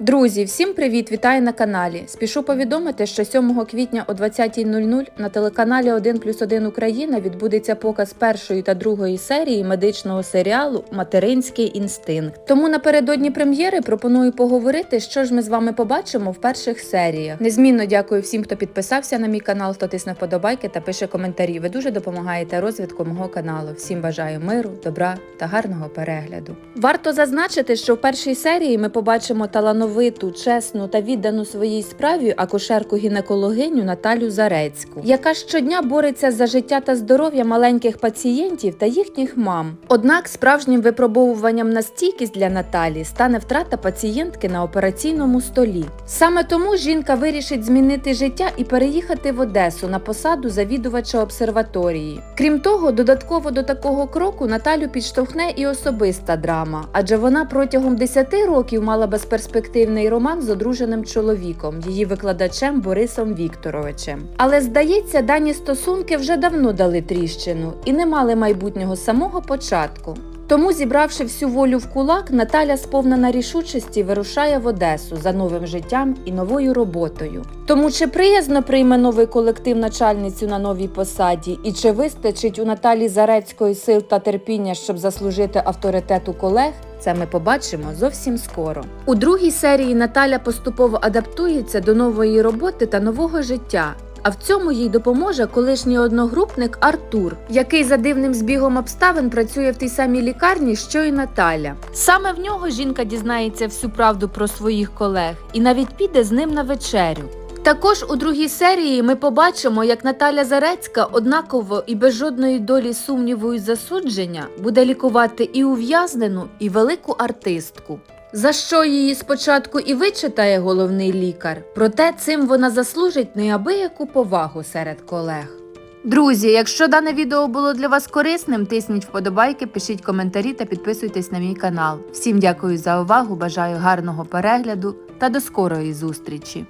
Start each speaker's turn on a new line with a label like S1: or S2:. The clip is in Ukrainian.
S1: Друзі, всім привіт! Вітаю на каналі. Спішу повідомити, що 7 квітня о 20.00 на телеканалі 1 плюс 1 Україна відбудеться показ першої та другої серії медичного серіалу Материнський інстинкт. Тому напередодні прем'єри пропоную поговорити, що ж ми з вами побачимо в перших серіях. Незмінно дякую всім, хто підписався на мій канал, хто тисне вподобайки та пише коментарі. Ви дуже допомагаєте розвитку мого каналу. Всім бажаю миру, добра та гарного перегляду. Варто зазначити, що в першій серії ми побачимо талановиту, чесну та віддану своїй справі акушерку-гінекологиню Наталю Зарецьку, яка щодня бореться за життя та здоров'я маленьких пацієнтів та їхніх мам. Однак справжнім випробовуванням на стійкість для Наталі стане втрата пацієнтки на операційному столі. Саме тому жінка вирішить змінити життя і переїхати в Одесу на посаду завідувача обсерваторії. Крім того, додатково до такого кроку Наталю підштовхне і особиста драма, адже вона протягом 10 років мала безперспективний роман з одруженим чоловіком, її викладачем Борисом Вікторовичем. Але здається, дані стосунки вже давно дали тріщину і не мали майбутнього самого початку. Тому, зібравши всю волю в кулак, Наталя, сповнена рішучості, вирушає в Одесу за новим життям і новою роботою. Тому чи приязно прийме новий колектив начальницю на новій посаді, і чи вистачить у Наталі Зарецької сил та терпіння, щоб заслужити авторитету колег? Це ми побачимо зовсім скоро. У другій серії Наталя поступово адаптується до нової роботи та нового життя. А в цьому їй допоможе колишній одногрупник Артур, який за дивним збігом обставин працює в тій самій лікарні, що й Наталя. Саме в нього жінка дізнається всю правду про своїх колег і навіть піде з ним на вечерю. Також у другій серії ми побачимо, як Наталя Зарецька однаково і без жодної долі сумніву і засудження буде лікувати і ув'язнену, і велику артистку. За що її спочатку і вичитає головний лікар, проте цим вона заслужить неабияку повагу серед колег. Друзі, якщо дане відео було для вас корисним, тисніть вподобайки, пишіть коментарі та підписуйтесь на мій канал. Всім дякую за увагу, бажаю гарного перегляду та до скорої зустрічі!